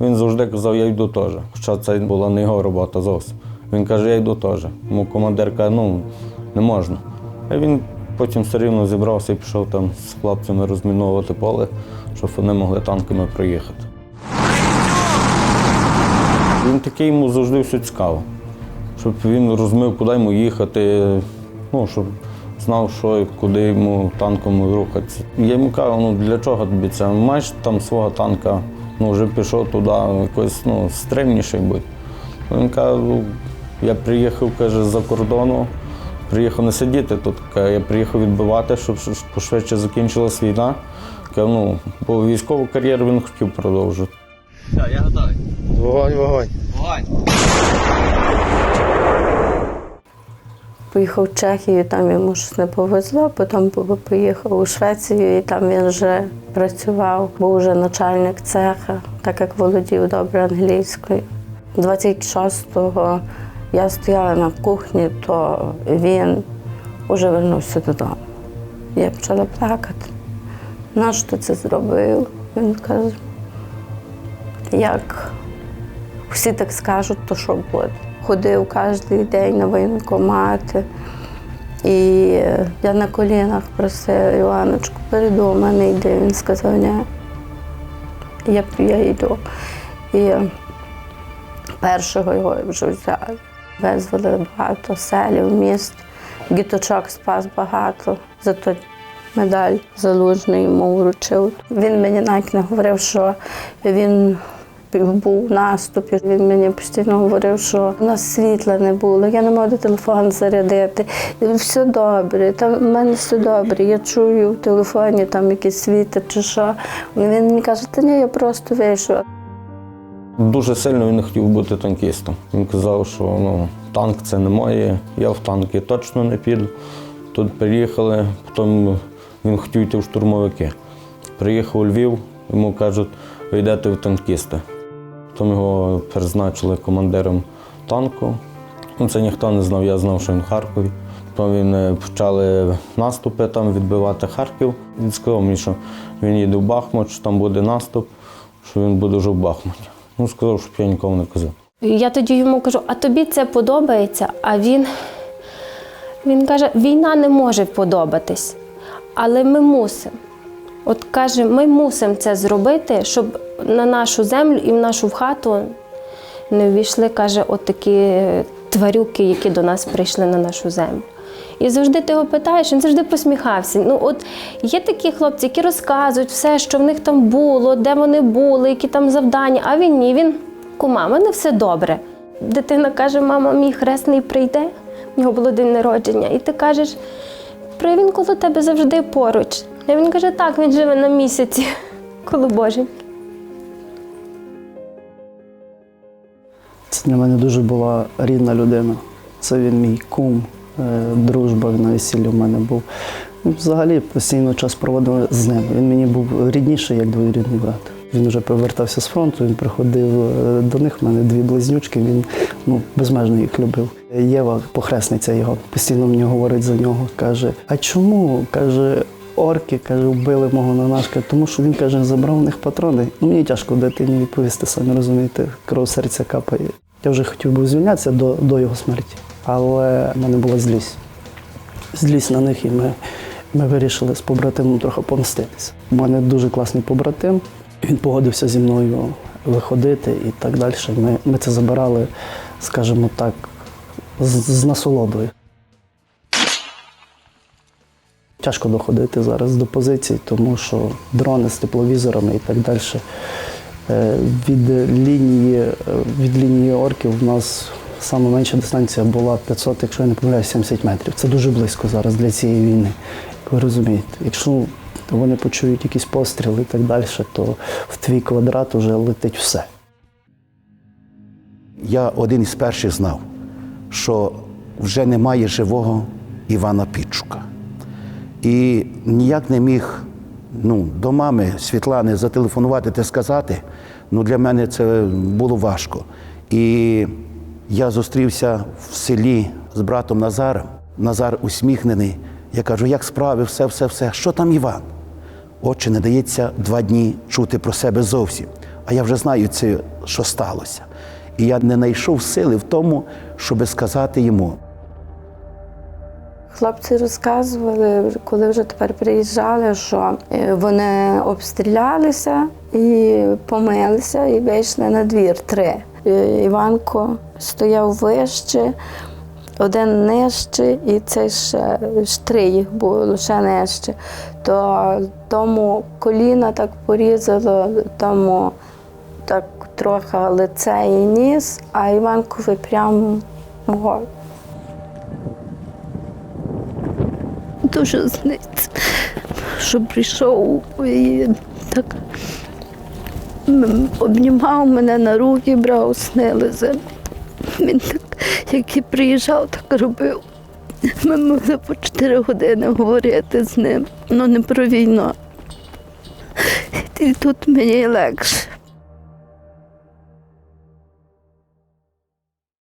Він завжди казав, я йду теж. Хоча це була не його робота зовсім. Він каже, я йду теж. Йому командир каже, ну не можна. А він потім все рівно зібрався і пішов там з хлопцями розміновувати поле, щоб вони могли танками проїхати. Він такий йому завжди все цікаво. Щоб він розумів, куди йому їхати, ну, щоб знав, що і куди йому танком рухатися. Я йому кажу, ну для чого тобі це? Маєш там свого танка, ну вже пішов туди, якось ну, стримніший будь. Він каже, ну, я приїхав, каже, з-за кордону, приїхав не сидіти тут. Каже, я приїхав відбивати, щоб пошвидше закінчилась війна. Каже, ну, бо військову кар'єру він хотів продовжити. Все, я готовий. Вогонь, вогонь. Вогонь. Поїхав в Чехію, там йому щось не повезло, потім поїхав у Швецію і там він вже працював, був вже начальник цеха, так як володів добре англійською. 26-го я стояла на кухні, то він вже вернувся додому. Я почала плакати. Нащо це зробив? Він каже, як всі так скажуть, то що буде. Ходив кожен день на воєнкомати. І е, я на колінах просила Іваночку, перейду, мене йди. Він сказав, ні. Я, я йду. І першого його вже взяли. Визвали багато селів, міст. Діточок спас багато. Зато медаль залужний йому вручив. Він мені навіть не говорив, що він був в наступі. Він мені постійно говорив, що у нас світла не було, я не можу телефон зарядити. І Все добре, там в мене все добре. Я чую в телефоні там якийсь світер чи що. Він мені каже, та ні, я просто вийшов. Дуже сильно він хотів бути танкістом. Він казав, що ну, танк це не моє, я в танки точно не піду. Тут приїхали, потім він хотів йти в штурмовики. Приїхав у Львів, йому кажуть, ви йдете в танкісти. Потім його призначили командиром танку. Ну, це ніхто не знав, я знав, що він в Харкові. Потім е, почали наступи там відбивати Харків. Він сказав мені, що він їде в Бахмут, що там буде наступ, що він буде вже в Бахмуті. Ну, сказав, щоб я нікому не казав. Я тоді йому кажу, а тобі це подобається? А він, він каже, війна не може подобатись, але ми мусимо. От каже, ми мусимо це зробити, щоб на нашу землю і в нашу хату не ввійшли, каже, от такі тварюки, які до нас прийшли на нашу землю. І завжди ти його питаєш, він завжди посміхався. Ну, от є такі хлопці, які розказують все, що в них там було, де вони були, які там завдання, а він ні, він кума, мене все добре. Дитина каже, мама, мій хресний прийде, в нього було день народження, і ти кажеш, він коло тебе завжди поруч. І він каже, так, він живе на місяці коло Боженьки. Це для мене дуже була рідна людина. Це він мій кум, е, дружба на весіллі в мене був. Ну, Взагалі постійно час проводив з ним. Він мені був рідніший, як двоюрідний брат. Він вже повертався з фронту, він приходив е, до них. в мене дві близнючки, він ну, безмежно їх любив. Єва, похресниця його, постійно мені говорить за нього. Каже: А чому? каже, орки каже, вбили мого нанашка, тому що він каже, забрав у них патрони. Ну, мені тяжко дитині відповісти, самі розумієте, кров серця капає. Я вже хотів би звільнятися до, до його смерті, але в мене була злість. Злість на них, і ми, ми вирішили з побратимом трохи помститися. У мене дуже класний побратим. Він погодився зі мною виходити і так далі. Ми, ми це забирали, скажімо так, з, з насолодою. Тяжко доходити зараз до позицій, тому що дрони з тепловізорами і так далі. Е, Від лінії, е, від лінії орків у нас саме менша дистанція була 500, якщо я не помиляюсь, 70 метрів. Це дуже близько зараз для цієї війни. Ви розумієте, якщо вони почують якісь постріли і так далі, то в твій квадрат вже летить все. Я один із перших знав, що вже немає живого Івана Підчука. І ніяк не міг ну, до мами Світлани зателефонувати та сказати. Ну, для мене це було важко. І я зустрівся в селі з братом Назаром. Назар усміхнений. Я кажу, як справи, все, все, все. Що там Іван? Отче, не дається два дні чути про себе зовсім. а я вже знаю це, що сталося. І я не знайшов сили в тому, щоб сказати йому. Хлопці розказували, коли вже тепер приїжджали, що е, вони обстрілялися і помилися, і вийшли на двір три. Е, Іванко стояв вище, один нижче, і це ще, три їх було ще нижче. То тому коліна так порізало, тому так трохи лице і ніс, а Іванкові прямо голову. Дуже сниться, що прийшов і так обнімав мене на руки, брав, снилися. Він так, як і приїжджав, так робив. Ми могли по 4 години говорити з ним, але не про війну. І тут мені легше.